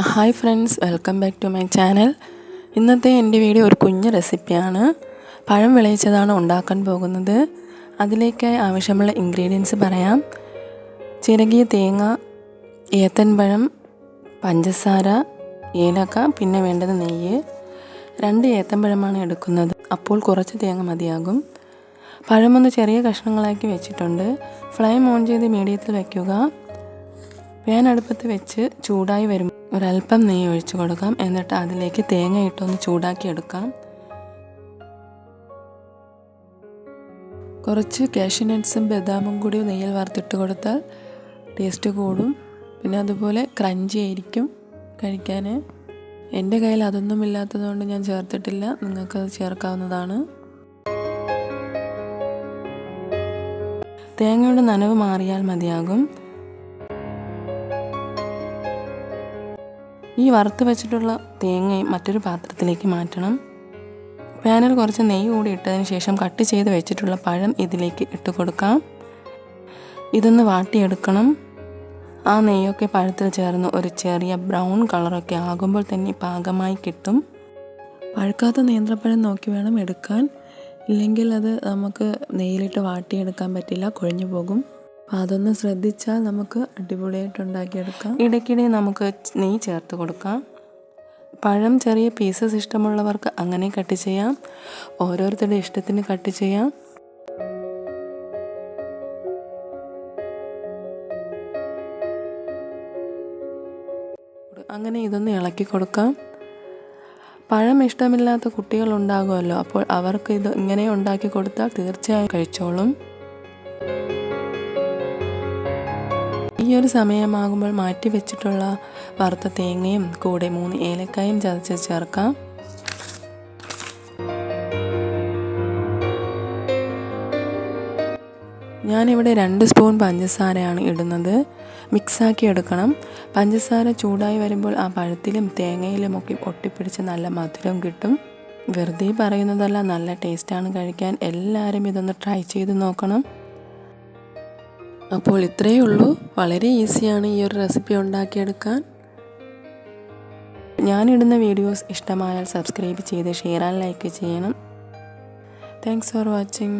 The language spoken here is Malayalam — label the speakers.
Speaker 1: Hi friends welcome back to my channel ഇന്നത്തെ എന്റെ വീഡിയോ ഒരു കുഞ്ഞ് റെസിപ്പിയാണ് പഴം വിളയിച്ചതാണ് ഉണ്ടാക്കാൻ പോകുന്നത്. അതിലേക്കായി ആവശ്യമുള്ള ഇൻഗ്രീഡിയൻസ് പറയാം. ചിരകിയ തേങ്ങ ഏത്തൻ പഴം പഞ്ചസാര ഏലക്ക പിന്നെ വേണ്ടത് നെയ്യ്. രണ്ട് ഏത്തമ്പഴമാണ് എടുക്കുന്നത്. അപ്പോൾ കുറച്ച് തേങ്ങ മതിയാകും. പഴമൊന്ന് ചെറിയ കഷ്ണങ്ങളാക്കി വെച്ചിട്ടുണ്ട്. ഫ്ലെയിം ഓൺ ചെയ്ത് മീഡിയത്തിൽ വയ്ക്കുക പാൻ അടുപ്പത്ത് വെച്ച് ചൂടായി വരും ഒരല്പം നെയ്യ് ഒഴിച്ചു കൊടുക്കാം. എന്നിട്ട് അതിലേക്ക് തേങ്ങ ഇട്ടൊന്ന് ചൂടാക്കി എടുക്കാം. കുറച്ച് കാഷ്യൂ നട്ട്സും ബദാമും കൂടി നെയ്യിൽ വറുത്തിട്ട് കൊടുത്താൽ ടേസ്റ്റ് കൂടും. പിന്നെ അതുപോലെ ക്രഞ്ചി ആയിരിക്കും കഴിക്കാൻ എന്റെ കയ്യിൽ അതൊന്നും ഇല്ലാത്തതുകൊണ്ട് ഞാൻ ചേർത്തിട്ടില്ല. നിങ്ങൾക്ക് ചേർക്കാവുന്നതാണ്. തേങ്ങയുടെ നനവ് മാറിയാൽ മതിയാകും. ഈ വറുത്ത് വെച്ചിട്ടുള്ള തേങ്ങയും മറ്റൊരു പാത്രത്തിലേക്ക് മാറ്റണം. പാനിൽ കുറച്ച് നെയ്യ് കൂടി ഇട്ടതിന് ശേഷം കട്ട് ചെയ്ത് വെച്ചിട്ടുള്ള പഴം ഇതിലേക്ക് ഇട്ട് കൊടുക്കാം. ഇതൊന്ന് വാട്ടിയെടുക്കണം. ആ നെയ്യൊക്കെ പഴത്തിൽ ചേർന്ന് ഒരു ചെറിയ ബ്രൗൺ കളറൊക്കെ ആകുമ്പോൾ തന്നെ പാകമായി കിട്ടും. പഴുക്കാത്ത നേന്ത്രപ്പഴം നോക്കി വേണം എടുക്കാൻ. ഇല്ലെങ്കിൽ അത് നമുക്ക് നെയ്യിലിട്ട് വാട്ടിയെടുക്കാൻ പറ്റില്ല കുഴഞ്ഞു പോകും. അപ്പോൾ അതൊന്ന് ശ്രദ്ധിച്ചാൽ നമുക്ക് അടിപൊളിയായിട്ട് ഉണ്ടാക്കിയെടുക്കാം ഇടയ്ക്കിടെ നമുക്ക് നെയ്യ് ചേർത്ത് കൊടുക്കാം. പഴം ചെറിയ പീസസ് ഇഷ്ടമുള്ളവർക്ക് അങ്ങനെ കട്ട് ചെയ്യാം. ഓരോരുത്തരുടെ ഇഷ്ടത്തിന് കട്ട് ചെയ്യാം. അങ്ങനെ ഇതൊന്ന് ഇളക്കി കൊടുക്കാം. പഴം ഇഷ്ടമില്ലാത്ത കുട്ടികൾ ഉണ്ടാകുമല്ലോ അപ്പോൾ അവർക്ക് ഇത് ഇങ്ങനെ ഉണ്ടാക്കി കൊടുത്താൽ തീർച്ചയായും കഴിച്ചോളും. ഈ ഒരു സമയമാകുമ്പോൾ മാറ്റി വെച്ചിട്ടുള്ള വറുത്ത തേങ്ങയും കൂടെ മൂന്ന് ഏലക്കായും ചതച്ച് ചേർക്കാം. ഞാനിവിടെ രണ്ട് സ്പൂൺ പഞ്ചസാരയാണ് ഇടുന്നത്. മിക്സാക്കി എടുക്കണം. പഞ്ചസാര ചൂടായി വരുമ്പോൾ ആ പഴത്തിലും തേങ്ങയിലും ഒക്കെ ഒട്ടിപ്പിടിച്ച് നല്ല മധുരം കിട്ടും. വെറുതെ പറയുന്നതല്ല നല്ല ടേസ്റ്റാണ് കഴിക്കാൻ. എല്ലാവരും ഇതൊന്ന് ട്രൈ ചെയ്ത് നോക്കണം. അപ്പോൾ ഇത്രയേ ഉള്ളൂ. വളരെ ഈസിയാണ് ഈ ഒരു റെസിപ്പി ഉണ്ടാക്കിയെടുക്കാൻ. ഞാനിടുന്ന വീഡിയോസ് ഇഷ്ടമായാൽ സബ്സ്ക്രൈബ് ചെയ്ത് ഷെയർ ആൻഡ് ലൈക്ക് ചെയ്യണം. Thanks for watching